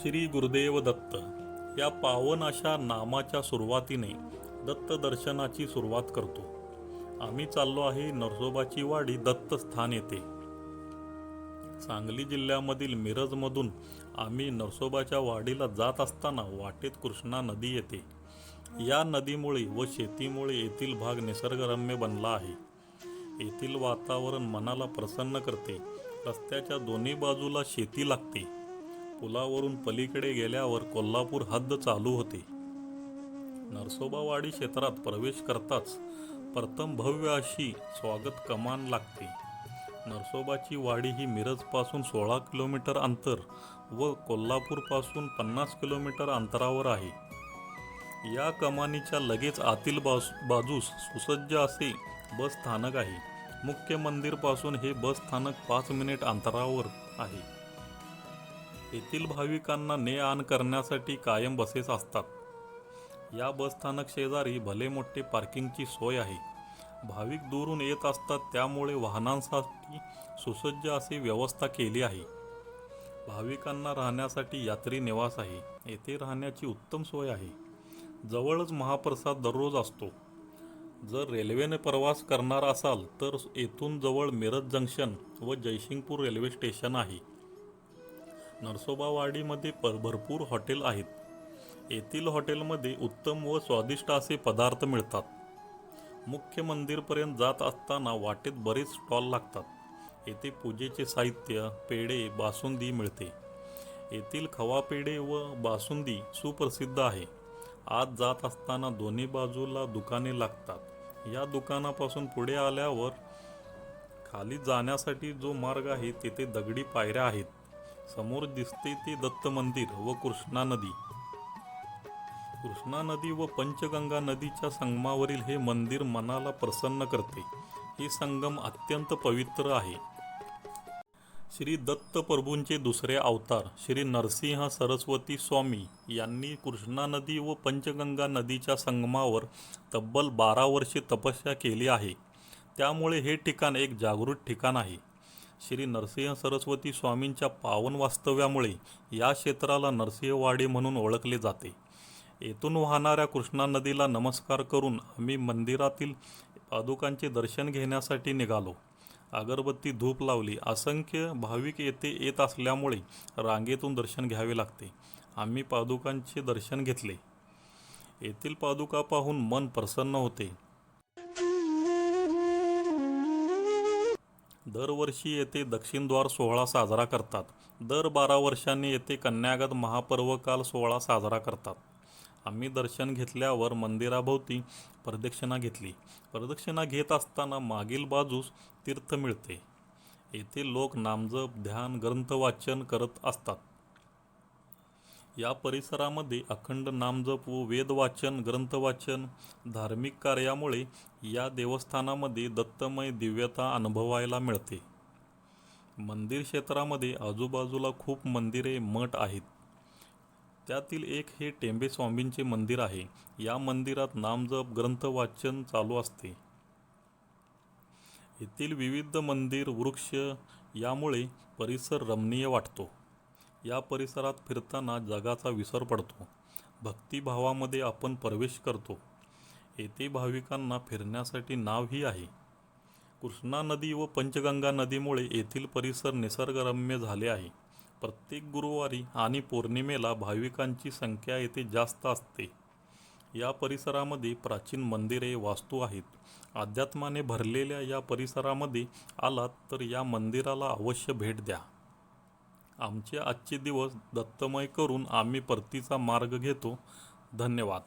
श्री गुरुदेव दत्त या पावन अशा नामाच्या सुरुवातीने दत्त दर्शनाची सुरुवात करतो. आम्ही चाललो आहे नरसोबाची वाडी दत्तस्थान येथे. सांगली जिल्ह्यामधील मिरजमधून आम्ही नरसोबाच्या वाडीला जात असताना वाटेत कृष्णा नदी येते. या नदीमुळे व शेतीमुळे येथील भाग निसर्गरम्य बनला आहे. येथील वातावरण मनाला प्रसन्न करते. रस्त्याच्या दोन्ही बाजूला शेती लागते. पुलावरून पलीकडे गेल्यावर कोल्हापूर हद्द चालू होते. नरसोबावाडी क्षेत्रात प्रवेश करताच प्रथम भव्य अशी स्वागत कमान लागते. नरसोबाची वाडी ही मिरजपासून सोळा किलोमीटर अंतर व कोल्हापूरपासून पन्नास किलोमीटर अंतरावर आहे. या कमानीच्या लगेच आतील बाजू बाजूस सुसज्ज असे बस स्थानक आहे. मुख्य मंदिरपासून हे बस स्थानक पाच मिनिट अंतरावर आहे. येथील भाविकांना ने आण करण्यासाठी कायम बसेस असतात. या बस स्थानक शेजारी भले मोठे पार्किंगची सोय आहे. भाविक दूरून येत असतात त्यामुळे वाहनांसाठी सुसज्ज अशी व्यवस्था केली आहे. भाविकांना राहण्यासाठी यात्री निवास आहे. येथे राहण्याची उत्तम सोय आहे. जवळच महाप्रसाद दररोज असतो. जर रेल्वेने प्रवास करणार असाल तर येथून जवळ मिरज जंक्शन व जयसिंगपूर रेल्वे स्टेशन आहे. नरसोबावाडीमध्ये पर भरपूर हॉटेल आहेत. येथील हॉटेलमध्ये उत्तम व स्वादिष्ट असे पदार्थ मिळतात. मुख्य मंदिरपर्यंत जात असताना वाटेत बरेच स्टॉल लागतात. येथे पूजेचे साहित्य पेढे बासुंदी मिळते. येथील खवा पेढे व बासुंदी सुप्रसिद्ध आहे. आत जात असताना दोन्ही बाजूला दुकाने लागतात. या दुकानापासून पुढे आल्यावर खाली जाण्यासाठी जो मार्ग आहे तेथे दगडी पायऱ्या आहेत. समोर दिसते ते दत्त मंदिर व कृष्णा नदी. कृष्णा नदी व पंचगंगा नदीच्या संगमावरील हे मंदिर मनाला प्रसन्न करते. हे संगम अत्यंत पवित्र आहे. श्री दत्त प्रभूंचे दुसरे अवतार श्री नरसिंह सरस्वती स्वामी यांनी कृष्णा नदी व पंचगंगा नदीच्या संगमावर तब्बल बारा वर्षे तपस्या केली आहे. त्यामुळे हे ठिकाण एक जागृत ठिकाण आहे. श्री नरसिंह सरस्वती स्वामींच्या पावन वास्तव्यामुळे या क्षेत्राला नरसिंहवाडी म्हणून ओळखले जाते. येथून वाहणाऱ्या कृष्णा नदीला नमस्कार करून आम्ही मंदिरातील पादुकांचे दर्शन घेण्यासाठी निघालो. अगरबत्ती धूप लावली. असंख्य भाविक येथे येत असल्यामुळे रांगेतून दर्शन घ्यावे लागते. आम्ही पादुकांचे दर्शन घेतले. येथील पादुका पाहून मन प्रसन्न होते. दरवर्षी येथे दक्षिणद्वार सोहळा साजरा करतात. दर बारा वर्षांनी येथे कन्यागत महापर्वकाल सोहळा साजरा करतात. आम्ही दर्शन घेतल्यावर मंदिराभोवती प्रदक्षिणा घेतली. प्रदक्षिणा घेत असताना मागील बाजूस तीर्थ मिळते. येथे लोक नामजप ध्यान ग्रंथवाचन करत असतात. या परिसरामध्ये अखंड नामजप व वेदवाचन ग्रंथवाचन धार्मिक कार्यामुळे या देवस्थानामध्ये दत्तमय दिव्यता अनुभवायला मिळते. मंदिर क्षेत्रामध्ये आजूबाजूला खूप मंदिरे मठ आहेत. त्यातील एक हे टेंबे स्वामींचे मंदिर आहे. या मंदिरात नामजप ग्रंथवाचन चालू असते. येथील विविध मंदिर वृक्ष यामुळे परिसर रमणीय वाटतो. या परिसरात फिरताना जगाचा विसर पडतो. भक्तिभावामध्ये आपण प्रवेश करतो. येथे भाविकांना फिरण्यासाठी नावही आहे. कृष्णा नदी व पंचगंगा नदीमुळे येथील परिसर निसर्गरम्य झाले आहे. प्रत्येक गुरुवारी आणि पौर्णिमेला भाविकांची संख्या येथे जास्त असते. या परिसरामध्ये प्राचीन मंदिरे वास्तू आहेत. अध्यात्माने भरलेल्या या परिसरामध्ये आलात तर या मंदिराला अवश्य भेट द्या. आमचे आजचे दिवस दत्तमय करून आम्ही परतीचा मार्ग घेतो. धन्यवाद.